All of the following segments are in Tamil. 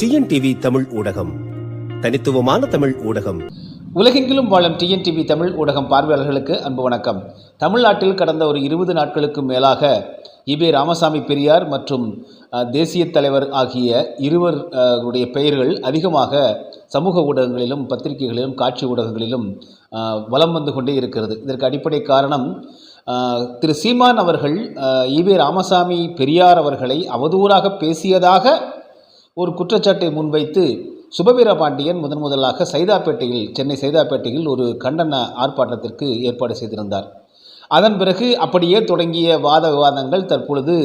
டிஎன்டிவி தமிழ் ஊடகம். தனித்துவமான தமிழ் ஊடகம். உலகெங்கிலும் வாழும் டிஎன்டிவி தமிழ் ஊடகம் பார்வையாளர்களுக்கு அன்பு வணக்கம். தமிழ்நாட்டில் கடந்த ஒரு இருபது நாட்களுக்கு மேலாக இபே ராமசாமி பெரியார் மற்றும் தேசிய தலைவர் ஆகிய இருவர் உடைய பெயர்கள் அதிகமாக சமூக ஊடகங்களிலும் பத்திரிகைகளிலும் காட்சி ஊடகங்களிலும் வலம் வந்து கொண்டே இருக்கிறது. இதற்கு அடிப்படை காரணம் திரு சீமான் அவர்கள் அஹ், ஈவே ராமசாமி பெரியார் அவர்களை அவதூறாக பேசியதாக ஒரு குற்றச்சாட்டை முன்வைத்து சுபவீர பாண்டியன் முதன் முதலாக சைதாப்பேட்டையில் சென்னை சைதாப்பேட்டையில் ஒரு கண்டன ஆர்ப்பாட்டத்திற்கு ஏற்பாடு செய்திருந்தார். அதன் பிறகு அப்படியே தொடங்கிய வாத விவாதங்கள் தற்பொழுது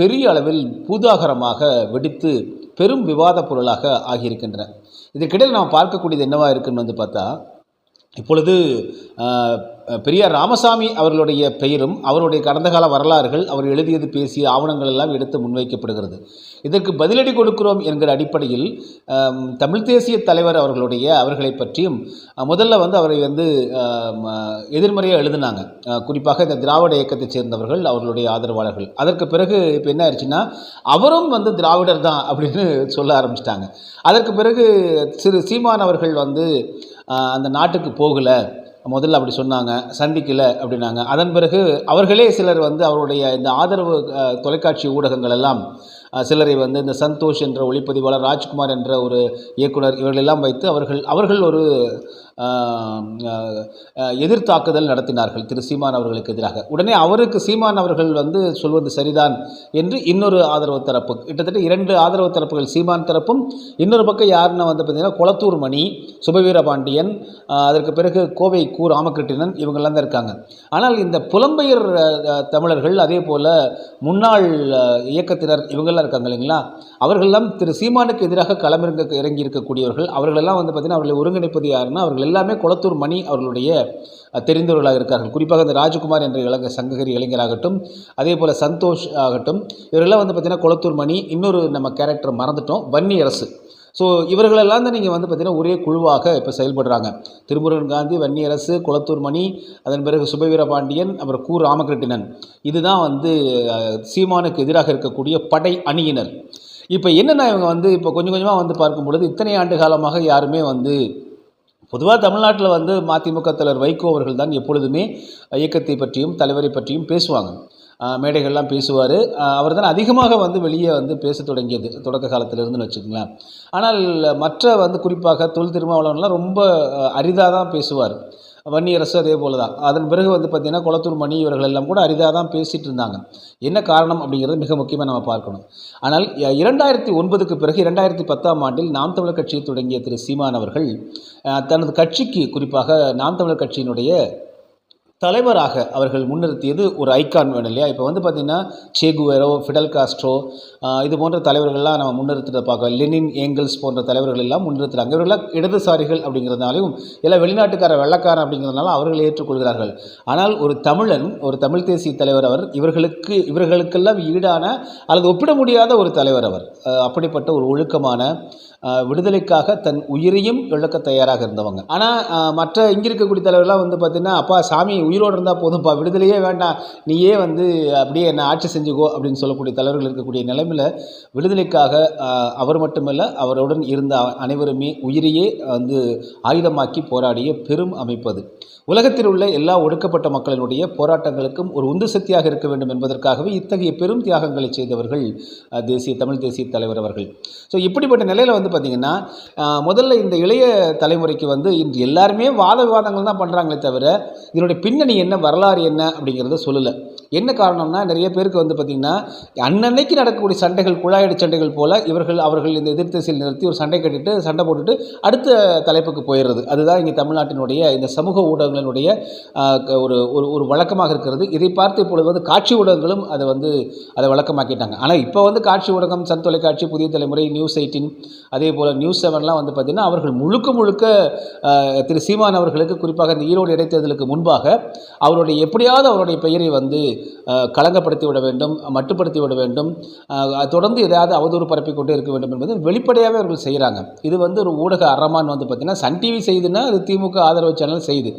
பெரிய அளவில் பூதாகரமாக வெடித்து பெரும் விவாத பொருளாக ஆகியிருக்கின்றன. இதற்கிடையில் நாம் பார்க்கக்கூடியது என்னவாக இருக்குன்னு வந்து பார்த்தா இப்பொழுது பெரியார் ராமசாமி அவர்களுடைய பெயரும் அவருடைய கடந்த கால வரலாறுகள் அவர் எழுதியது பேசிய ஆவணங்கள் எல்லாம் எடுத்து முன்வைக்கப்படுகிறது. இதற்கு பதிலடி கொடுக்கிறோம் என்கிற அடிப்படையில் தமிழ் தேசிய தலைவர் அவர்களுடைய அவர்களை பற்றியும் முதல்ல வந்து அவரை வந்து எதிர்மறையாக எழுதினாங்க. குறிப்பாக இந்த திராவிட இயக்கத்தைச் சேர்ந்தவர்கள் அவர்களுடைய ஆதரவாளர்கள். அதற்கு பிறகு இப்போ என்ன ஆயிடுச்சுன்னா அவரும் வந்து திராவிடர் தான் அப்படின்னு சொல்ல ஆரம்பிச்சிட்டாங்க. அதற்கு பிறகு சிறு சீமான் அவர்கள் வந்து அந்த நாட்டுக்கு போகலை. முதல்ல அப்படி சொன்னாங்க. சந்திக்கலை அப்படின்னாங்க. அதன் பிறகு அவர்களே சிலர் வந்து அவருடைய இந்த ஆதரவு தொலைக்காட்சி ஊடகங்கள் எல்லாம் சிலரை வந்து இந்த சந்தோஷ் என்ற ஒளிப்பதிவாளர் ராஜ்குமார் என்ற ஒரு இயக்குனர் இவர்களெல்லாம் வைத்து அவர்கள் அவர்கள் ஒரு எதிர்த்தாக்குதல் நடத்தினார்கள் திரு சீமான் அவர்களுக்கு எதிராக. உடனே அவருக்கு சீமான் அவர்கள் வந்து சொல்வது சரிதான் என்று இன்னொரு ஆதரவு தரப்பு கிட்டத்தட்ட இரண்டு ஆதரவு தரப்புகள் சீமான் தரப்பும் இன்னொரு பக்கம் யாருன்னா வந்து பார்த்தீங்கன்னா குளத்தூர் மணி சுபவீரபாண்டியன் அதற்கு பிறகு கோவை கு ராமகிருட்டிணன் இவங்கெல்லாம் தான் இருக்காங்க. ஆனால் இந்த புலம்பெயர் தமிழர்கள் அதே போல் முன்னாள் இயக்கத்தினர் இவங்கெல்லாம் இருக்காங்க இல்லைங்களா? அவர்களெல்லாம் திரு சீமானுக்கு எதிராக களமிறங்க இறங்கி இருக்கக்கூடியவர்கள் அவர்களெல்லாம் வந்து பார்த்தீங்கன்னா அவர்களை ஒருங்கிணைப்பது யாருன்னா அவர்கள் எல்லாமே குளத்தூர் மணி அவர்களுடைய தெரிந்தவர்களாக இருக்கார்கள். குறிப்பாக இந்த ராஜகுமார் என்ற இளங்க சங்ககிரி இளைஞராகட்டும் அதே போல் சந்தோஷ் ஆகட்டும் இவரெல்லாம் வந்து பார்த்திங்கன்னா குளத்தூர் மணி இன்னொரு நம்ம கேரக்டர் மறந்துட்டோம் வன்னி அரசு. ஸோ இவர்களெல்லாம் தான் நீங்கள் வந்து பார்த்திங்கன்னா ஒரே குழுவாக இப்போ செயல்படுறாங்க. திருமுருகன் காந்தி வன்னியரசு குளத்தூர் மணி அதன் பிறகு சுபவீரபாண்டியன் அப்புறம் கு ராமகிருட்டிணன். இதுதான் வந்து சீமானுக்கு எதிராக இருக்கக்கூடிய படை அணியினர். இப்போ என்னென்ன இவங்க வந்து இப்போ கொஞ்சம் கொஞ்சமாக வந்து பார்க்கும் பொழுது இத்தனை ஆண்டு காலமாக யாருமே வந்து பொதுவாக தமிழ்நாட்டில் வந்து மதிமுக தலைவர் வைகோ அவர்கள் தான் எப்பொழுதுமே இயக்கத்தை பற்றியும் தலைவரை பற்றியும் பேசுவாங்க. மேடைகள்லாம் பேசுவார். அவர் தான் அதிகமாக வந்து வெளியே வந்து பேச தொடங்கியது தொடக்க காலத்திலிருந்துன்னு வச்சுக்கோங்களேன். ஆனால் மற்ற வந்து குறிப்பாக தொல் திருமாவளவன்லாம் ரொம்ப அரிதாக தான் பேசுவார். வன்னியரசு அதே போல தான் அதன் பிறகு வந்து பார்த்திங்கன்னா குளத்தூர் மணி இவர்கள் எல்லாம் கூட அரிதாக தான் பேசிகிட்டு இருந்தாங்க. என்ன காரணம் அப்படிங்கிறது மிக முக்கியமாக நம்ம பார்க்கணும். ஆனால் இரண்டாயிரத்தி ஒன்பதுக்கு பிறகு இரண்டாயிரத்தி பத்தாம் ஆண்டில் நாம் தமிழர் கட்சியை தொடங்கிய திரு சீமான் அவர்கள் தனது கட்சிக்கு குறிப்பாக நாம் தமிழர் கட்சியினுடைய தலைவராக அவர்கள் முன்னிறுத்தியது ஒரு ஐக்கான் வேணும் இல்லையா? இப்போ வந்து பார்த்திங்கன்னா சேகுவேரோ ஃபிடல் காஸ்ட்ரோ இது போன்ற தலைவர்கள்லாம் நம்ம முன்னிறுத்துறத பார்க்க லெனின் ஏங்கல்ஸ் போன்ற தலைவர்கள் எல்லாம் முன்னிறுத்துகிறாங்க இவர்கள்லாம் இடதுசாரிகள் அப்படிங்கிறதுனாலையும் எல்லாம் வெளிநாட்டுக்கார வெள்ளக்காரன் அப்படிங்கிறதுனால அவர்கள் ஏற்றுக்கொள்கிறார்கள். ஆனால் ஒரு தமிழன் ஒரு தமிழ் தேசிய தலைவர் அவர் இவர்களுக்கு இவர்களுக்கெல்லாம் ஈடான அல்லது ஒப்பிட முடியாத ஒரு தலைவர் அவர். அப்படிப்பட்ட ஒரு ஒழுக்கமான விடுதலைக்காக தன் உயிரையும் இழக்க தயாராக இருந்தவங்க. ஆனால் மற்ற இங்கே இருக்கக்கூடிய தலைவர்கள்லாம் வந்து பார்த்தீங்கன்னா அப்பா சாமி உயிரோடு இருந்தால் போதும்ப்பா விடுதலையே வேண்டாம். நீயே வந்து அப்படியே என்ன ஆட்சி செஞ்சுக்கோ அப்படின்னு சொல்லக்கூடிய தலைவர்கள் இருக்கக்கூடிய நிலைமையில் விடுதலைக்காக அவர் மட்டுமல்ல அவருடன் இருந்த அனைவருமே உயிரையே வந்து ஆயுதமாக்கி போராடிய பெரும் அமைப்பது உலகத்தில் உள்ள எல்லா ஒடுக்கப்பட்ட மக்களினுடைய போராட்டங்களுக்கும் ஒரு உந்து சக்தியாக இருக்க வேண்டும் என்பதற்காகவே இத்தகைய பெரும் தியாகங்களை செய்தவர்கள் தேசிய தமிழ் தேசிய தலைவர் அவர்கள். ஸோ இப்படிப்பட்ட நிலையில் வந்து பார்த்திங்கன்னா முதல்ல இந்த இளைய தலைமுறைக்கு வந்து இன்று எல்லாருமே வாத விவாதங்கள் தான் பண்ணுறாங்களே தவிர இதனுடைய பின்னணி என்ன வரலாறு என்ன அப்படிங்கிறத சொல்லலை. என்ன காரணம்னா நிறைய பேருக்கு வந்து பார்த்திங்கன்னா அன்னன்னைக்கு நடக்கக்கூடிய சண்டைகள் குழாயடி சண்டைகள் போல் இவர்கள் அவர்கள் இந்த எதிர்த்திசையில் நிறுத்தி ஒரு சண்டை கட்டிட்டு சண்டை போட்டுட்டு அடுத்த தலைப்புக்கு போயிடுறது. அதுதான் இங்கே தமிழ்நாட்டினுடைய இந்த சமூக ஊடகங்களினுடைய க- ஒரு ஒரு ஒரு வழக்கமாக இருக்கிறது. இதை பார்த்து இப்பொழுது வந்து காட்சி ஊடகங்களும் அதை வந்து அதை வழக்கமாக்கிட்டாங்க. ஆனால் இப்போ வந்து காட்சி ஊடகம் சன் தொலைக்காட்சி புதிய தலைமுறை நியூஸ் எயிட்டின் அதே போல் நியூஸ் செவன்லாம் வந்து பார்த்திங்கன்னா அவர்கள் முழுக்க முழுக்க திரு சீமான் அவர்களுக்கு குறிப்பாக இந்த ஈரோடு இடைத்தேர்தலுக்கு முன்பாக அவருடைய எப்படியாவது அவருடைய பெயரை வந்து களங்கப்படுத்தி விட வேண்டும் மட்டுப்படுத்தி விட வேண்டும். தொடர்ந்து எதையாவது அவதூறு பரப்பி கொண்டே இருக்க வேண்டும் என்பது வெளிப்படையாகவே அவர்கள் செய்கிறாங்க இது வந்து ஒரு ஊடக அறமான்னு வந்து பார்த்திங்கன்னா சன் டிவி செய்துன்னா அது திமுக ஆதரவு சேனல் செய்யுது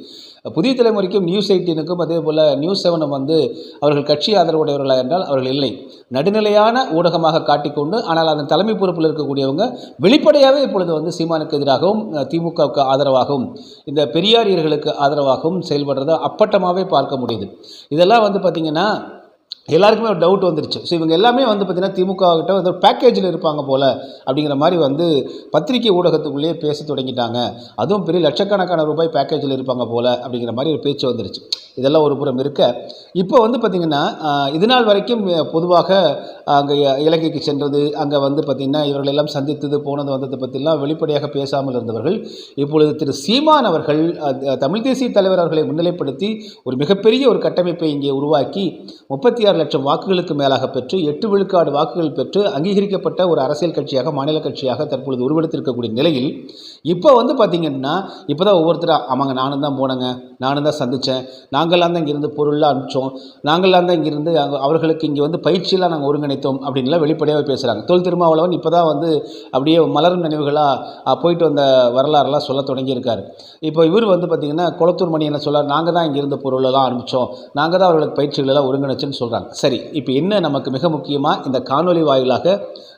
புதிய தலைமுறைக்கும் நியூஸ் எயிட்டீனுக்கும் அதே போல் நியூஸ் செவனும் வந்து அவர்கள் கட்சி ஆதரவுடையவர்களா என்றால் அவர்கள் இல்லை. நடுநிலையான ஊடகமாக காட்டிக்கொண்டு ஆனால் அதன் தலைமை பொறுப்பில் இருக்கக்கூடியவங்க வெளிப்படையாகவே இப்பொழுது வந்து சீமானுக்கு எதிராகவும் திமுகவுக்கு ஆதரவாகவும் இந்த பெரியாரியர்களுக்கு ஆதரவாகவும் செயல்படுறதை அப்பட்டமாகவே பார்க்க முடியுது. இதெல்லாம் வந்து பார்த்திங்கன்னா எல்லாருக்குமே ஒரு டவுட் வந்துருச்சு. ஸோ இவங்க எல்லாமே வந்து பார்த்திங்கன்னா திமுக கிட்ட வந்து பேக்கேஜில் இருப்பாங்க போல் அப்படிங்கிற மாதிரி வந்து பத்திரிகை ஊடகத்துக்குள்ளேயே பேச தொடங்கிட்டாங்க. அதுவும் பெரிய லட்சக்கணக்கான ரூபாய் பேக்கேஜில் இருப்பாங்க போல் அப்படிங்கிற மாதிரி ஒரு பேச்சு வந்துருச்சு. இதெல்லாம் ஒரு புறம் இருக்க. இப்போ வந்து பார்த்திங்கன்னா இதுநாள் வரைக்கும் பொதுவாக அங்கே இலங்கைக்கு சென்றது அங்கே வந்து பார்த்திங்கன்னா இவர்கள் எல்லாம் சந்தித்தது போனது வந்ததை பற்றிலாம் வெளிப்படையாக பேசாமல் இருந்தவர்கள் இப்பொழுது திரு சீமான் அவர்கள் தமிழ் தேசிய தலைவர் அவர்களை முன்னிலைப்படுத்தி ஒரு மிகப்பெரிய ஒரு கட்டமைப்பை இங்கே உருவாக்கி முப்பத்தி ஆறு லட்சம் வாக்குகளுக்கு மேலாக பெற்று எட்டு விழுக்காடு வாக்குகள் பெற்று அங்கீகரிக்கப்பட்ட ஒரு அரசியல் கட்சியாக மாநில கட்சியாக தற்பொழுது உருவெடுத்திருக்கக்கூடிய நிலையில் இப்போ வந்து பார்த்திங்கன்னா இப்போ தான் ஒவ்வொருத்தராக ஆமாங்க நானும் தான் போனேங்க. நானும் தான் சந்தித்தேன் நாங்களாம் தான் இங்கேருந்து பொருள்லாம் அனுப்பிச்சோம். நாங்களாம் தான் இங்கேருந்து அங்கே அவர்களுக்கு இங்கே வந்து பயிற்சியெல்லாம் நாங்கள் ஒருங்கிணைத்தோம் அப்படின்லாம் வெளிப்படையாகவே பேசுகிறாங்க தொல் திருமாவளவன் இப்போ தான் வந்து அப்படியே மலரும் நினைவுகளாக போயிட்டு வந்த வரலாறுலாம் சொல்ல தொடங்கியிருக்காரு. இப்போ இவர் வந்து பார்த்திங்கன்னா குளத்தூர் மணி என்ன சொல்கிறார் நாங்கள் தான் இங்கேருந்து பொருளெல்லாம் அனுப்பிச்சோம். நாங்கள் தான் அவர்களுக்கு பயிற்சிகளெல்லாம் ஒருங்கிணைச்சோன்னு சொல்கிறாங்க சரி இப்போ என்ன நமக்கு மிக முக்கியமாக இந்த காணொலி வாயிலாக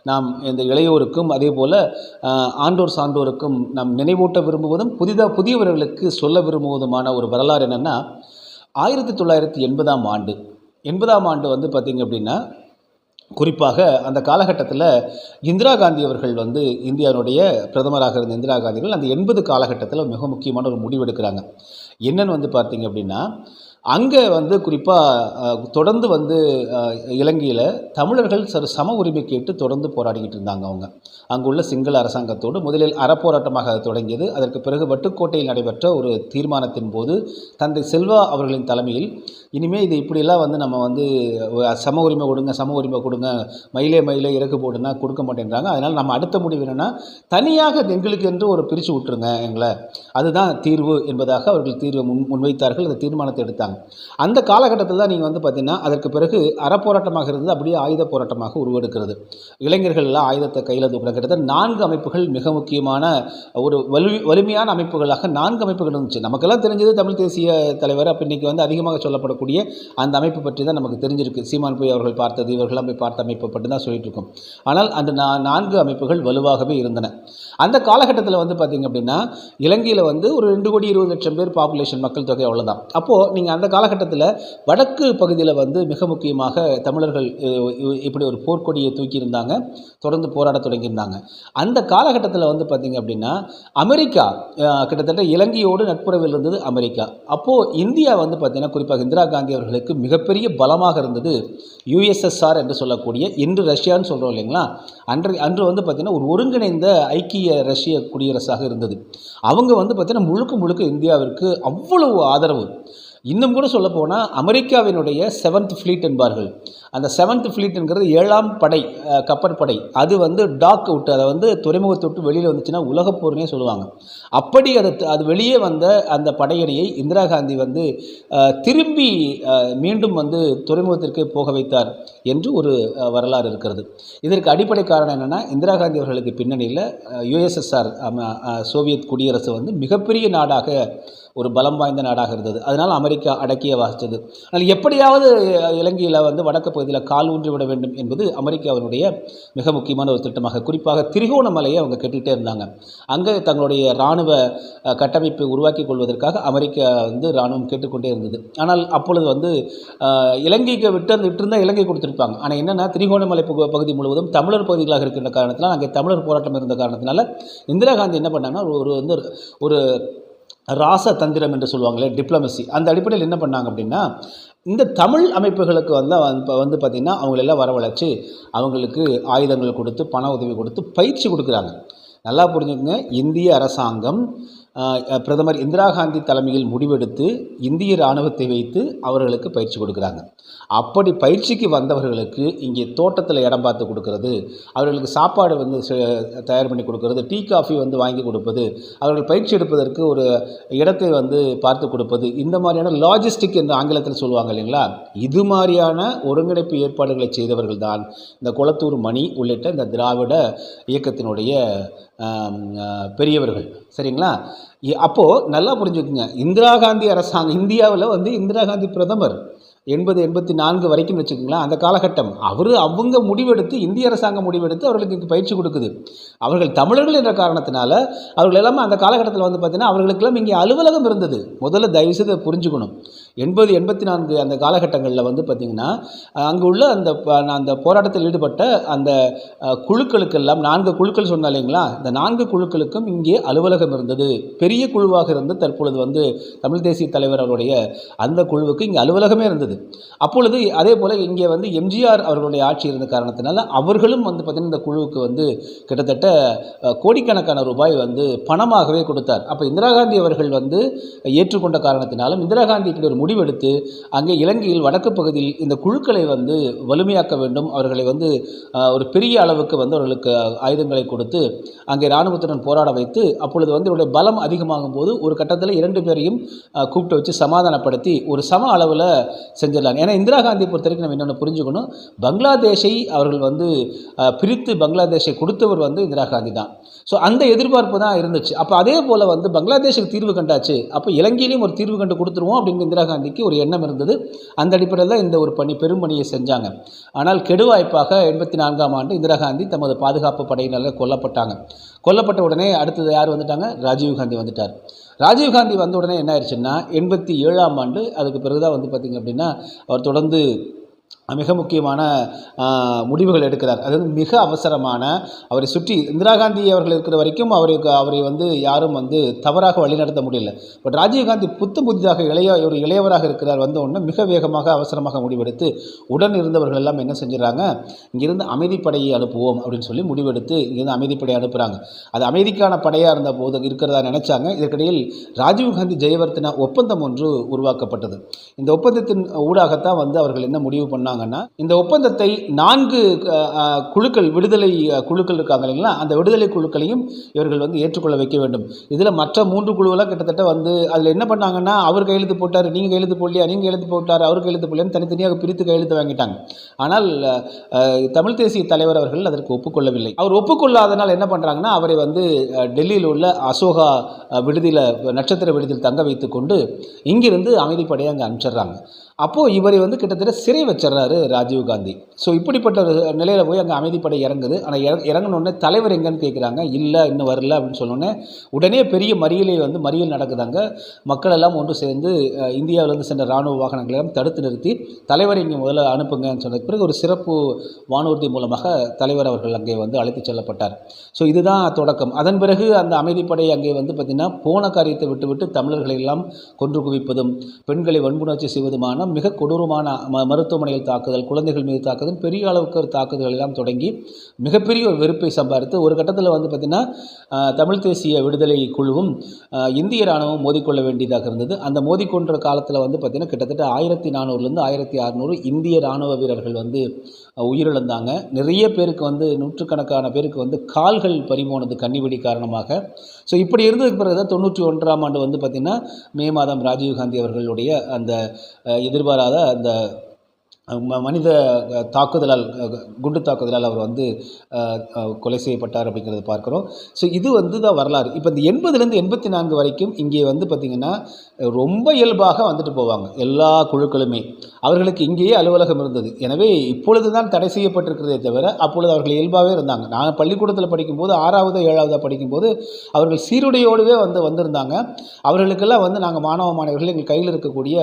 நாம் இந்த இளையோருக்கும் அதே போல் ஆண்டோர் சான்றோருக்கும் நாம் நினைவூட்ட விரும்புவதும் புதிதாக புதியவர்களுக்கு சொல்ல விரும்புவதுமான ஒரு வரலாறு என்னென்னா ஆயிரத்தி தொள்ளாயிரத்தி எண்பதாம் ஆண்டு. எண்பதாம் ஆண்டு வந்து பார்த்திங்க அப்படின்னா குறிப்பாக அந்த காலகட்டத்தில் இந்திரா காந்தி அவர்கள் வந்து இந்தியாவுடைய பிரதமராக இருந்த இந்திரா காந்திகள் அந்த எண்பது காலகட்டத்தில் மிக முக்கியமான ஒரு முடிவு எடுக்கிறாங்க என்னென்னு வந்து பார்த்திங்க அப்படின்னா அங்கே வந்து குறிப்பாக தொடர்ந்து வந்து இலங்கையில் தமிழர்கள் சரி சம உரிமை கேட்டு தொடர்ந்து போராடிக்கிட்டு இருந்தாங்க அவங்க. அங்குள்ள சிங்கள அரசாங்கத்தோடு முதலில் அறப்போராட்டமாக அது தொடங்கியது. அதற்கு பிறகு வட்டுக்கோட்டையில் நடைபெற்ற ஒரு தீர்மானத்தின் போது தந்தை செல்வா அவர்களின் தலைமையில் இனிமேல் இது இப்படியெல்லாம் வந்து நம்ம வந்து சம உரிமை கொடுங்க சம உரிமை கொடுங்க மயிலே மயிலே இறக்கு போடுனா கொடுக்க மாட்டேன்றாங்க. அதனால் நம்ம அடுத்த முடிவு என்னென்னா தனியாக எங்களுக்கு என்று ஒரு பிரித்து விட்டுருங்க எங்களை. அதுதான் தீர்வு என்பதாக அவர்கள் தீர்வு முன் முன்வைத்தார்கள். அந்த தீர்மானத்தை எடுத்தாங்க. அந்த காலகட்டத்தில் தான் நீங்கள் வந்து பார்த்தீங்கன்னா அதற்கு பிறகு அறப்போராட்டமாக இருந்தது அப்படியே ஆயுத போராட்டமாக உருவெடுக்கிறது. இளைஞர்கள்லாம் ஆயுதத்தை கையில் தூக்கிற கிட்டத்தட்ட நான்கு அமைப்புகள் மிக முக்கியமான ஒரு வலு வலிமையான அமைப்புகளாக நான்கு அமைப்புகள் இருந்துச்சு. நமக்கெல்லாம் தெரிஞ்சது தமிழ் தேசிய தலைவர் அப்போ இன்றைக்கி வந்து அதிகமாக சொல்லப்படக்கூடிய அந்த அமைப்பு பற்றி தான் நமக்கு தெரிஞ்சிருக்கு. சீமான் போய் அவர்கள் பார்த்தது இவர்கள்லாம் போய் பார்த்த அமைப்பை பற்றி தான் சொல்லிட்டு இருக்கோம். ஆனால் அந்த நா நான்கு அமைப்புகள் வலுவாகவே இருந்தன. அந்த காலகட்டத்தில் வந்து பார்த்திங்க அப்படின்னா இலங்கையில் வந்து ஒரு ரெண்டு கோடி இருபது லட்சம் பேர் பாப்புலேஷன் மக்கள் தொகை அவ்வளோதான் அப்போது நீங்கள் அந்த காலகட்டத்தில் வடக்கு பகுதியில் வந்து மிக முக்கியமாக தமிழர்கள் இப்படி ஒரு போர்க்கொடியை தூக்கியிருந்தாங்க. தொடர்ந்து போராட தொடங்கியிருந்தாங்க. அந்த காலகட்டத்தில் வந்து பார்த்திங்க அப்படின்னா அமெரிக்கா கிட்டத்தட்ட இலங்கையோடு நட்புறவில் இருந்தது அமெரிக்கா. அப்போது இந்தியா வந்து பார்த்திங்கன்னா குறிப்பாக இந்திரா காந்தி அவர்களுக்கு மிகப்பெரிய பலமாக இருந்தது யுஎஸ்எஸ்ஆர் என்று சொல்லக்கூடிய இன்று ரஷ்யான்னு சொல்கிறோம் இல்லைங்களா? அன்று அன்று வந்து பார்த்திங்கன்னா ஒரு ஒருங்கிணைந்த ஐக்கிய ரஷ்ய குடியரசாக இருந்தது. அவங்க வந்து பார்த்திங்கன்னா முழுக்க முழுக்க இந்தியாவிற்கு அவ்வளவு ஆதரவு. இன்னும் கூட சொல்ல போனால் அமெரிக்காவினுடைய செவன்த் ஃப்ளீட் என்பார்கள். அந்த செவன்த் ஃப்ளீட்டுங்கிறது ஏழாம் படை கப்பற்படை அது வந்து டாக் விட்டு அதை வந்து துறைமுகத்தை விட்டு வெளியில் வந்துச்சுன்னா உலகப்போர்னே சொல்லுவாங்க. அப்படி அது அது வெளியே வந்த அந்த படையணியை இந்திரா காந்தி வந்து திரும்பி மீண்டும் வந்து துறைமுகத்திற்கு போக வைத்தார் என்று ஒரு வரலாறு இருக்கிறது. இதற்கு அடிப்படை காரணம் என்னென்னா இந்திரா காந்தி அவர்களுக்கு பின்னணியில் யுஎஸ்எஸ்ஆர் சோவியத் குடியரசு வந்து மிகப்பெரிய நாடாக ஒரு பலம் வாய்ந்த நாடாக இருந்தது. அதனால் அமெரிக்கா அடக்கிய வாசித்தது. ஆனால் எப்படியாவது இலங்கையில் வந்து வடக்கு பகுதியில் கால் ஊன்றி விட வேண்டும் என்பது அமெரிக்காவினுடைய மிக முக்கியமான ஒரு திட்டமாக. குறிப்பாக திரிகோணமலையை அவங்க கட்டிகிட்டே இருந்தாங்க. அங்கே தங்களுடைய இராணுவ கட்டமைப்பை உருவாக்கி கொள்வதற்காக அமெரிக்கா வந்து இராணுவம் கேட்டுக்கொண்டே இருந்தது. ஆனால் அப்பொழுது வந்து இலங்கைக்கு விட்டு விட்டுருந்தால் இலங்கை கொடுத்துருப்பாங்க. ஆனால் என்னென்னா திரிகோணமலை பகுதி முழுவதும் தமிழர் பகுதிகளாக இருக்கின்ற காரணத்தினால் அங்கே தமிழர் போராட்டம் இருந்த காரணத்தினால இந்திரா காந்தி என்ன பண்ணாங்கன்னா ஒரு வந்து ஒரு ராச தந்திரம் என்று சொல்லுவாங்களே டிப்ளமசி அந்த அடிப்படையில் என்ன பண்ணாங்க அப்படின்னா இந்த தமிழ் அமைப்புகளுக்கு வந்து இப்போ வந்து பார்த்திங்கன்னா அவங்களெல்லாம் வரவழைச்சி அவங்களுக்கு ஆயுதங்கள் கொடுத்து பண உதவி கொடுத்து பயிற்சி கொடுக்குறாங்க. நல்லா புரிஞ்சுக்கங்க இந்திய அரசாங்கம் பிரதமர் இந்திரா காந்தி தலைமையில் முடிவெடுத்து இந்திய இராணுவத்தை வைத்து அவர்களுக்கு பயிற்சி கொடுக்குறாங்க. அப்படி பயிற்சிக்கு வந்தவர்களுக்கு இங்கே தோட்டத்தில் இடம் பார்த்து கொடுக்கறது அவர்களுக்கு சாப்பாடு வந்து தயார் பண்ணி கொடுக்கறது டீ காஃபி வந்து வாங்கி கொடுப்பது அவர்கள் பயிற்சி எடுப்பதற்கு ஒரு இடத்தை வந்து பார்த்து கொடுப்பது இந்த மாதிரியான லாஜிஸ்டிக் என்று ஆங்கிலத்தில் சொல்லுவாங்க இல்லைங்களா? இது மாதிரியான ஒருங்கிணைப்பு ஏற்பாடுகளை செய்தவர்கள் தான் இந்த குளத்தூர் மணி உள்ளிட்ட இந்த திராவிட இயக்கத்தினுடைய பெரியவர்கள். சரிங்களா? அப்போது நல்லா புரிஞ்சுக்குங்க. இந்திரா காந்தி அரசாங்கம் இந்தியாவில் வந்து இந்திரா காந்தி பிரதமர் எண்பது எண்பத்தி நான்கு வரைக்கும் வச்சுக்கோங்களேன் அந்த காலகட்டம். அவர் அவங்க முடிவெடுத்து இந்திய அரசாங்கம் முடிவெடுத்து அவர்களுக்கு பயிற்சி கொடுக்குது. அவர்கள் தமிழர்கள் என்ற காரணத்தினால அவர்கள் எல்லாமே அந்த காலகட்டத்தில் வந்து பார்த்தீங்கன்னா அவர்களுக்கெல்லாம் இங்கே அலுவலகம் இருந்தது. முதல்ல தயவுசெய்து புரிஞ்சுக்கணும். எண்பது எண்பத்தி நான்கு அந்த காலகட்டங்களில் வந்து பார்த்திங்கன்னா அங்கே உள்ள அந்த அந்த போராட்டத்தில் ஈடுபட்ட அந்த குழுக்களுக்கெல்லாம் நான்கு குழுக்கள் சொன்னா இல்லைங்களா? இந்த நான்கு குழுக்களுக்கும் இங்கே அலுவலகம் இருந்தது. பெரிய குழுவாக இருந்து தற்பொழுது வந்து தமிழ் தேசிய தலைவர் அவருடைய அந்த குழுவுக்கு இங்கே அலுவலகமே இருந்தது. அப்பொழுது அதே போல் இங்கே வந்து எம்ஜிஆர் அவர்களுடைய ஆட்சி இருந்த காரணத்தினால அவர்களும் வந்து பார்த்திங்கன்னா இந்த குழுவுக்கு வந்து கிட்டத்தட்ட கோடிக்கணக்கான ரூபாய் வந்து பணமாகவே கொடுத்தார். அப்போ இந்திரா காந்தி அவர்கள் வந்து ஏற்றுக்கொண்ட காரணத்தினாலும் இந்திரா காந்தி இப்படி ஒரு முடிவெடுத்து அங்கே இலங்கையில் வடக்கு பகுதியில் இந்த குழுக்களை வந்து வலிமையாக்க வேண்டும். அவர்களை வந்து ஒரு பெரிய அளவுக்கு வந்து அவர்களுக்கு ஆயுதங்களை கொடுத்து அங்கே இராணுவத்துடன் போராட வைத்து அப்பொழுது வந்து இவருடைய பலம் அதிகமாகும் போது ஒரு கட்டத்தில் இரண்டு பேரையும் கூப்பிட்டு வச்சு சமாதானப்படுத்தி ஒரு சம அளவில் செஞ்சிடலாம். ஏன்னா இந்திரா காந்தி பொறுத்த வரைக்கும் நம்ம இன்னொன்று புரிஞ்சுக்கணும். பங்களாதேஷை அவர்கள் வந்து பிரித்து பங்களாதேஷை கொடுத்தவர் வந்து இந்திரா காந்தி தான். ஸோ அந்த எதிர்பார்ப்பு தான் இருந்துச்சு. அப்போ அதே போல் வந்து பங்களாதேஷுக்கு தீர்வு கண்டாச்சு. அப்போ இலங்கையிலையும் ஒரு தீர்வு கண்டு கொடுத்துருவோம் அப்படின்னு இந்திரா காந்திக்கு ஒரு எண்ணம் இருந்தது. அந்த அடிப்படையில் தான் இந்த ஒரு பணி பெரும் பணியை செஞ்சாங்க. ஆனால் கெடுவாய்ப்பாக எண்பத்தி நான்காம் ஆண்டு இந்திரா காந்தி தமது பாதுகாப்பு படையினரால் கொல்லப்பட்டாங்க. கொல்லப்பட்ட உடனே அடுத்தது யார் வந்துட்டாங்க? ராஜீவ் காந்தி வந்துட்டார். ராஜீவ் காந்தி வந்த உடனே என்ன ஆயிடுச்சுன்னா எண்பத்தி ஏழாம் ஆண்டு அதுக்கு பிறகு தான் வந்து பார்த்திங்க அப்படின்னா அவர் தொடர்ந்து மிக முக்கியமான முடிவுகள் எடுக்கிறார். அது வந்து மிக அவசரமான அவரை சுற்றி இந்திரா காந்தி அவர்கள் இருக்கிற வரைக்கும் அவருக்கு அவரை வந்து யாரும் வந்து தவறாக வழிநடத்த முடியல. பட் ராஜீவ்காந்தி புத்து புதிதாக இளைய ஒரு இளையவராக இருக்கிறார் வந்த உடனே மிக வேகமாக அவசரமாக முடிவெடுத்து உடன் இருந்தவர்கள் எல்லாம் என்ன செஞ்சுறாங்க இங்கிருந்து அமைதிப்படையை அனுப்புவோம் அப்படின்னு சொல்லி முடிவெடுத்து இங்கிருந்து அமைதிப்படை அனுப்புகிறாங்க அது அமைதிக்கான படையாக இருந்த போது இருக்கிறதா நினச்சாங்க. இதற்கிடையில் ராஜீவ்காந்தி ஜெயவர்த்தனா ஒப்பந்தம் ஒன்று உருவாக்கப்பட்டது. இந்த ஒப்பந்தத்தின் ஊடாகத்தான் வந்து அவர்கள் என்ன முடிவு பண்ணாங்கன்னா இந்த ஒப்பந்தத்தை நான்கு குழுக்கள் விடுதலை குழுக்கள் இருக்காங்க இல்லைங்களா? அந்த விடுதலை குழுக்களையும் இவர்கள் வந்து ஏற்றுக்கொள்ள வைக்க வேண்டும். இதில் மற்ற மூன்று குழுவெல்லாம் கிட்டத்தட்ட வந்து அதில் என்ன பண்ணாங்கன்னா அவர் கையெழுத்து போட்டார் நீங்கள் கையெழுத்து போடலையா நீங்கள் கையெழுத்து போட்டார் அவர் கையெழுத்து போடலையான்னு தனித்தனியாக பிரித்து கையெழுத்து வாங்கிட்டாங்க. ஆனால் தமிழ் தேசிய தலைவர் அவர்கள் அதற்கு ஒப்புக்கொள்ளவில்லை. அவர் ஒப்புக்கொள்ளாதனால் என்ன பண்ணுறாங்கன்னா அவரை வந்து டெல்லியில் உள்ள அசோகா விடுதியில் நட்சத்திர விடுதியில் தங்க வைத்துக்கொண்டு இங்கிருந்து அமைதிப்படையை அங்கே அனுப்பிச்சிடுறாங்க. அப்போது இவரை வந்து கிட்டத்தட்ட சிறை வச்சிடுறாரு. ராஜீவ் காந்தி. ஸோ இப்படிப்பட்ட ஒரு நிலையில் போய் அங்கே அமைதிப்படை இறங்குது. ஆனால் இற இறங்கினோடனே தலைவர் எங்கன்னு கேட்குறாங்க இல்லை இன்னும் வரல அப்படின்னு சொன்னோன்னே உடனே பெரிய மறியலை வந்து மறியல் நடக்குதாங்க. மக்கள் எல்லாம் ஒன்று சேர்ந்து இந்தியாவிலேருந்து சென்ற இராணுவ வாகனங்களை எல்லாம் தடுத்து நிறுத்தி தலைவர் இங்கே முதல்ல அனுப்புங்கன்னு சொன்ன பிறகு ஒரு சிறப்பு வானூர்தி மூலமாக தலைவர் அவர்கள் அங்கே வந்து அழைத்துச் செல்லப்பட்டார். ஸோ இதுதான் தொடக்கம். அதன் பிறகு அந்த அமைதிப்படை அங்கே வந்து பார்த்திங்கன்னா போன காரியத்தை விட்டுவிட்டு தமிழர்களை எல்லாம் கொன்று குவிப்பதும் பெண்களை வன்புணர்ச்சி செய்வதுமான மிக கொடூரமான ம மருத்துவமனையில் தாக்குதல் குழந்தைகள் மீது தாக்குதல் பெரிய அளவுக்கு ஒரு தாக்குதல் எல்லாம் தொடங்கி மிகப்பெரிய ஒரு வெறுப்பை சம்பாதித்து ஒரு கட்டத்தில் வந்து பார்த்திங்கன்னா தமிழ் தேசிய விடுதலை குழுவும் இந்திய இராணுவம் மோதிக்கொள்ள வேண்டியதாக இருந்தது. அந்த மோதிக்கொன்ற காலத்தில் வந்து பார்த்திங்கன்னா கிட்டத்தட்ட ஆயிரத்தி நானூறுலேருந்து ஆயிரத்தி அறநூறு இந்திய இராணுவ வீரர்கள் வந்து உயிரிழந்தாங்க. நிறைய பேருக்கு வந்து நூற்றுக்கணக்கான பேருக்கு வந்து கால்கள் பறிமோனது கன்னிவெடி காரணமாக. ஸோ இப்படி இருந்ததுக்கு பிறகு தான் தொண்ணூற்றி ஒன்றாம் ஆண்டு வந்து பார்த்திங்கன்னா மே மாதம் ராஜீவ்காந்தி அவர்களுடைய அந்த எதிர்பாராத அந்த மனித தாக்குதலால் குண்டு தாக்குதலால் அவர் வந்து கொலை செய்யப்பட்டார் அப்படிங்கிறத பார்க்குறோம். ஸோ இது வந்து தான் வரலாறு. இப்போ இந்த எண்பதுலேருந்து எண்பத்தி நான்கு வரைக்கும் இங்கே வந்து பார்த்திங்கன்னா ரொம்ப இயல்பாக வந்துட்டு போவாங்க எல்லா குழுக்களுமே. அவர்களுக்கு இங்கேயே அலுவலகம் இருந்தது. எனவே இப்பொழுது தான் தடை செய்யப்பட்டிருக்கிறதே தவிர அப்பொழுது அவர்கள் இயல்பாகவே இருந்தாங்க. நான் பள்ளிக்கூடத்தில் படிக்கும்போது ஆறாவது ஏழாவது படிக்கும்போது அவர்கள் சீருடையோடுவே வந்து வந்திருந்தாங்க. அவர்களுக்கெல்லாம் வந்து நாங்கள் மாணவ மாணவர்கள் எங்கள் கையில் இருக்கக்கூடிய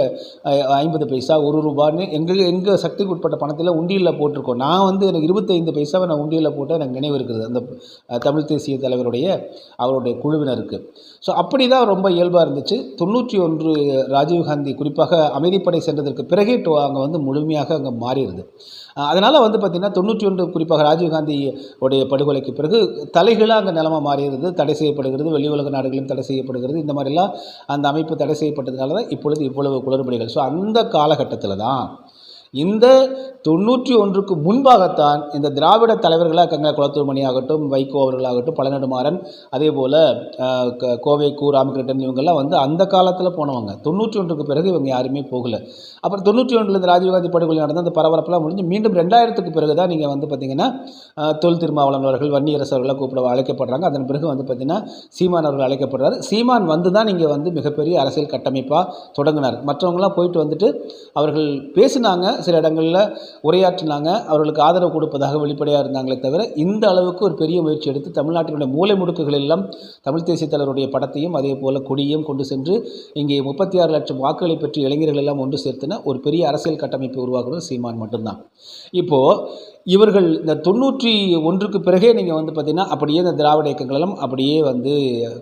ஐம்பது பைசா ஒரு ரூபான்னு எங்கள் எங்கள் சக்திக்கு உட்பட்ட பணத்தில் உண்டியலில் போட்டிருக்கோம். நான் வந்து எனக்கு இருபத்தைந்து பைசாவை நான் உண்டியலில் போட்டு எனக்கு நினைவு இருக்குது. அந்த தமிழ் தேசிய தலைவருடைய அவருடைய குழுவினருக்கு. ஸோ அப்படி தான் ரொம்ப இயல்பாக இருந்துச்சு. தொண்ணூற்றி ஒன்று ராஜீவ்காந்தி குறிப்பாக அமைதிப்படை சென்றதற்கு பிறகே அங்கே வந்து முழுமையாக அங்கே மாறிடுது. அதனால் வந்து பார்த்திங்கன்னா தொண்ணூற்றி ஒன்று குறிப்பாக ராஜீவ்காந்தி உடைய படுகொலைக்கு பிறகு தலைகளாக அங்கே நிலமை மாறிடுது. தடை செய்யப்படுகிறது. வெளி உலக நாடுகளிலும் தடை செய்யப்படுகிறது. இந்த மாதிரிலாம் அந்த அமைப்பு தடை செய்யப்பட்டதுனால தான் இப்பொழுது இவ்வளவு குளறுபடிகள். ஸோ அந்த காலகட்டத்தில் தான் இந்த தொண்ணூற்றி ஒன்றுக்கு முன்பாகத்தான் இந்த திராவிட தலைவர்களாக இருக்காங்க குளத்தூர்மணி ஆகட்டும் வைகோ அவர்களாகட்டும் பழநெடுமாறன் அதே போல் கோவை கு ராமகிருஷ்ணன் இவங்கெல்லாம் வந்து அந்த காலத்தில் போனவங்க. தொண்ணூற்றி ஒன்றுக்கு பிறகு இவங்க யாருமே போகல. அப்புறம் தொண்ணூற்றி ஒன்றில் இந்த ராஜீவ்காந்தி படுகொலை நடந்த அந்த பரபரப்பெல்லாம் முடிஞ்சு மீண்டும் ரெண்டாயிரத்துக்கு பிறகு தான் நீங்கள் வந்து பார்த்தீங்கன்னா தொல் திருமாவளவன் அவர்கள் வன்னியரசு அவர்களாக கூப்பிட அழைக்கப்படுறாங்க. அதன் பிறகு வந்து பார்த்தீங்கன்னா சீமான் அவர்கள் அழைக்கப்படுறாரு. சீமான் வந்து தான் நீங்கள் வந்து மிகப்பெரிய அரசியல் கட்டமைப்பாக தொடங்கினார். மற்றவங்களாம் போயிட்டு வந்துட்டு அவர்கள் பேசினாங்க சில இடங்களில் உரையாற்றினாங்க. அவர்களுக்கு ஆதரவு கொடுப்பதாக வெளிப்படையாக இருந்தாங்களே தவிர இந்த அளவுக்கு ஒரு பெரிய முயற்சி எடுத்து தமிழ்நாட்டினுடைய மூலை முடுக்குகள் எல்லாம் தமிழ் தேசிய தலைவருடைய படத்தையும் அதே போல் கொடியையும் கொண்டு சென்று இங்கே முப்பத்தி ஆறு லட்சம் வாக்குகளை பெற்று இளைஞர்கள் எல்லாம் ஒன்று சேர்த்துன ஒரு பெரிய அரசியல் கட்டமைப்பை உருவாக்குறது சீமான் மட்டும்தான். இப்போது இவர்கள் இந்த தொண்ணூற்றி ஒன்றுக்கு பிறகே நீங்கள் வந்து பார்த்திங்கன்னா அப்படியே இந்த திராவிட இயக்கங்கள் எல்லாம் அப்படியே வந்து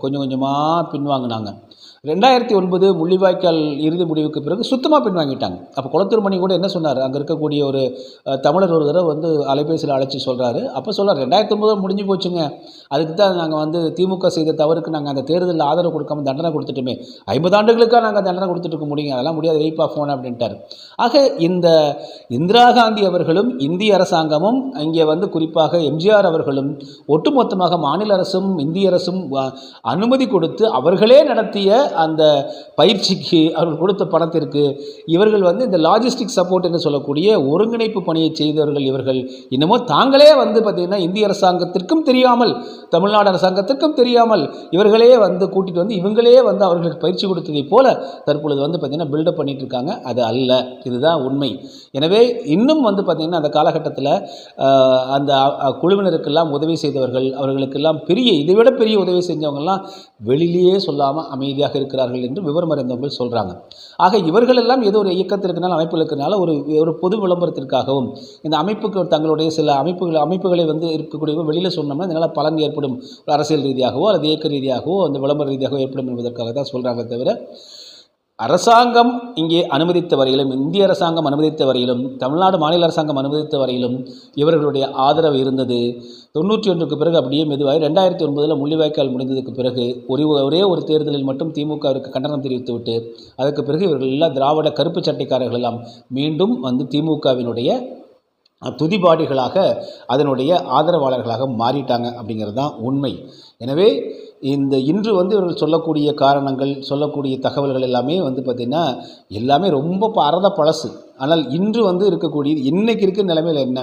கொஞ்சம் கொஞ்சமாக பின்வாங்கினாங்க. ரெண்டாயிரத்தி ஒன்பது முள்ளிவாய்க்கால் இறுதி முடிவுக்கு பிறகு சுத்தமாக பின்வாங்கிட்டாங்க அப்போ குளத்தூர் மணி கூட என்ன சொன்னார்? அங்கே இருக்கக்கூடிய ஒரு தமிழர் ஒரு தடவை வந்து அலைபேசியில் அழைச்சி சொல்கிறாரு அப்போ சொல்கிறார் ரெண்டாயிரத்தி ஒன்பது முடிஞ்சு போச்சுங்க. அதுக்கு தான் நாங்கள் வந்து திமுக செய்த தவறுக்கு நாங்கள் அந்த தேர்தலில் ஆதரவு கொடுக்காம தண்டனை கொடுத்துட்டுமே. ஐம்பது ஆண்டுகளுக்காக நாங்கள் தண்டனை கொடுத்துட்டு இருக்க முடியுங்க. அதெல்லாம் முடியாது. வெயிப்பா ஃபோன் அப்படின்ட்டார். ஆக இந்த இந்திரா காந்தி அவர்களும் இந்திய அரசாங்கமும் இங்கே வந்து குறிப்பாக எம்ஜிஆர் அவர்களும் ஒட்டுமொத்தமாக மாநில அரசும் இந்திய அரசும் அனுமதி கொடுத்து அவர்களே நடத்திய அந்த பயிற்சிக்கு அவர்கள் கொடுத்த பணத்திற்கு இவர்கள் வந்து இந்த லாஜிஸ்டிக் சப்போர்ட் என்று சொல்லக்கூடிய ஒருங்கிணைப்பு பணியை செய்தவர்கள் இவர்கள். இன்னமும் தாங்களே வந்து பார்த்திங்கன்னா இந்திய அரசாங்கத்திற்கும் தெரியாமல் தமிழ்நாடு அரசாங்கத்திற்கும் தெரியாமல் இவர்களே வந்து கூட்டிகிட்டு வந்து இவங்களே வந்து அவர்களுக்கு பயிற்சி கொடுத்ததைப் போல தற்பொழுது வந்து பார்த்திங்கன்னா பில்டப் பண்ணிகிட்டு இருக்காங்க. அது அல்ல. இதுதான் உண்மை. எனவே இன்னும் வந்து பார்த்திங்கன்னா அந்த காலகட்டத்தில் அந்த குழுவினருக்கெல்லாம் உதவி செய்தவர்கள் அவர்களுக்கெல்லாம் பெரிய இதை விட பெரிய உதவி செஞ்சவங்கெல்லாம் வெளியிலேயே சொல்லாமல் அமைதியாக இருக்கிறார்கள் என்று விவரம் அறிந்தவர்கள் சொல்கிறாங்க ஆக இவர்களெல்லாம் ஏதோ ஒரு இயக்கத்திற்கனால அமைப்பில் இருக்கிறனால ஒரு ஒரு பொது விளம்பரத்திற்காகவும் இந்த அமைப்புக்கு தங்களுடைய சில அமைப்புகள் அமைப்புகளை வந்து இருக்கக்கூடிய வெளியில் சொன்னோம்னா இதனால் பலன் ஏற்படும். ஒரு அரசியல் ரீதியாகவோ அல்லது இயக்க ரீதியாகவோ அந்த விளம்பர ரீதியாகவோ ஏற்படும் என்பதற்காக தான் சொல்கிறாங்க தவிர அரசாங்கம் இங்கே அனுமதித்த வரையிலும் இந்திய அரசாங்கம் அனுமதித்த வரையிலும் தமிழ்நாடு மாநில அரசாங்கம் அனுமதித்த வரையிலும் இவர்களுடைய ஆதரவு இருந்தது. தொண்ணூற்றி ஒன்றுக்கு பிறகு அப்படியே மெதுவாக ரெண்டாயிரத்தி ஒன்பதில் முள்ளிவாய்க்கால் முடிந்ததுக்கு பிறகு ஒரு ஒரே ஒரு தேர்தலில் மட்டும் திமுகவிற்கு கண்டனம் தெரிவித்துவிட்டு அதற்கு பிறகு இவர்கள் எல்லாம் திராவிட கருப்பு சட்டைக்காரர்கள் எல்லாம் மீண்டும் வந்து திமுகவினுடைய துதிபாடிகளாக அதனுடைய ஆதரவாளர்களாக மாறிட்டாங்க அப்படிங்கிறது தான் உண்மை. எனவே இந்த இன்று வந்து இவர்கள் சொல்லக்கூடிய காரணங்கள் சொல்லக்கூடிய தகவல்கள் எல்லாமே வந்து பார்த்திங்கன்னா எல்லாமே ரொம்ப பரத பழசு. ஆனால் இன்று வந்து இருக்கக்கூடியது இன்றைக்கி இருக்கிற நிலைமையில் என்ன?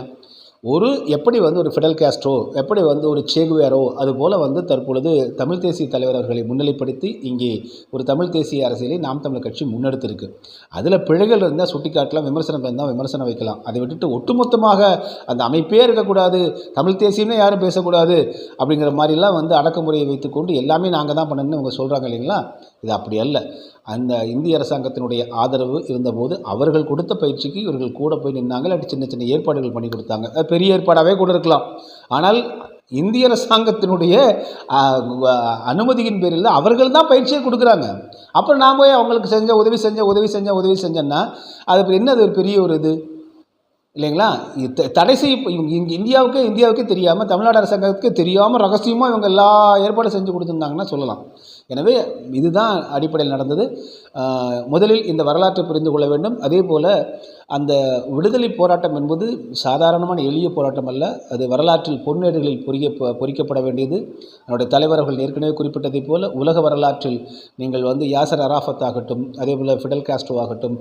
ஒரு எப்படி வந்து ஒரு ஃபிடல் காஸ்ட்ரோ எப்படி வந்து ஒரு சேகுவேரோ அதுபோல் வந்து தற்பொழுது தமிழ் தேசிய தலைவர் அவர்களை முன்னிலைப்படுத்தி இங்கே ஒரு தமிழ் தேசிய அரசியலை நாம் தமிழர் கட்சி முன்னெடுத்திருக்கு. அதில் பிழைகள் இருந்தால் சுட்டிக்காட்டலாம் விமர்சனம் இருந்தால் விமர்சனம் வைக்கலாம். அதை விட்டுட்டு ஒட்டுமொத்தமாக அந்த அமைப்பே இருக்கக்கூடாது தமிழ் தேசியம்னே யாரும் பேசக்கூடாது அப்படிங்கிற மாதிரிலாம் வந்து அடக்குமுறையை வைத்துக்கொண்டு எல்லாமே நாங்கள் தான் பண்ணணும்னு அவங்க சொல்கிறாங்க இல்லைங்களா? இது அப்படி அல்ல. அந்த இந்திய அரசாங்கத்தினுடைய ஆதரவு இருந்தபோது அவர்கள் கொடுத்த பயிற்சிக்கு இவர்கள் கூட போய் நின்னாங்க இல்லாட்டி சின்ன சின்ன ஏற்பாடுகள் பண்ணி கொடுத்தாங்க. பெரிய ஏற்பாடாகவே கூட இருக்கலாம். ஆனால் இந்திய அரசாங்கத்தினுடைய அனுமதியின் பேரில் அவர்கள் தான் பயிற்சியை கொடுக்குறாங்க. அப்புறம் நான் போய் அவங்களுக்கு செஞ்ச உதவி செஞ்ச உதவி செஞ்ச உதவி செஞ்சேன்னா அது என்ன அது ஒரு பெரிய ஒரு இது? இல்லைங்களா? இது த- தடை செய்ய இவங்க இந்தியாவுக்கே இந்தியாவுக்கே தெரியாமல் தமிழ்நாடு அரசாங்கத்துக்கு தெரியாமல் ரகசியமாக இவங்க எல்லா ஏற்பாடும் செஞ்சு கொடுத்துருந்தாங்கன்னா சொல்லலாம். எனவே இதுதான் அடிப்படையில் நடந்தது. முதலில் இந்த வரலாற்றை புரிந்து கொள்ள வேண்டும். அதே போல் அந்த விடுதலை போராட்டம் என்பது சாதாரணமான எளிய போராட்டம் அல்ல. அது வரலாற்றில் பொன்னேடுகளில் பொறிய பொறிக்கப்பட வேண்டியது. நம்முடைய தலைவர்கள் ஏற்கனவே குறிப்பிட்டதைப் போல உலக வரலாற்றில் நீங்கள் வந்து யாசர் அராஃபத் ஆகட்டும் அதே போல் ஃபிடல் காஸ்ட்ரோ ஆகட்டும்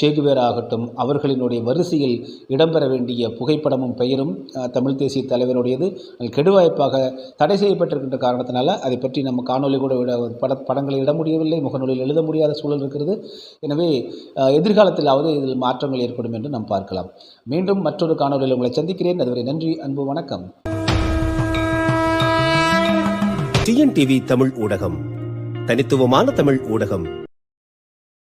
சேகுவேர் ஆகட்டும் அவர்களினுடைய வரிசையில் இடம்பெற வேண்டிய புகைப்படமும் பெயரும் தமிழ் தேசிய தலைவருடையது. கெடுவாய்ப்பாக தடை செய்யப்பட்டிருக்கின்ற காரணத்தினால அதை பற்றி நம்ம காணொலி கூட விட பட படங்களை இட முடியவில்லை முகநூலில் எழுத முடியாத சூழல் இருக்கிறது. எனவே எதிர்காலத்திலாவது இதில் மாற்றங்கள் ஏற்படும் என்று நாம் பார்க்கலாம். மீண்டும் மற்றொரு காணொலியில் உங்களை சந்திக்கிறேன். அதுவரை நன்றி அன்பு வணக்கம். டிஎன்டிவி தமிழ் ஊடகம் தனித்துவமான தமிழ் ஊடகம்.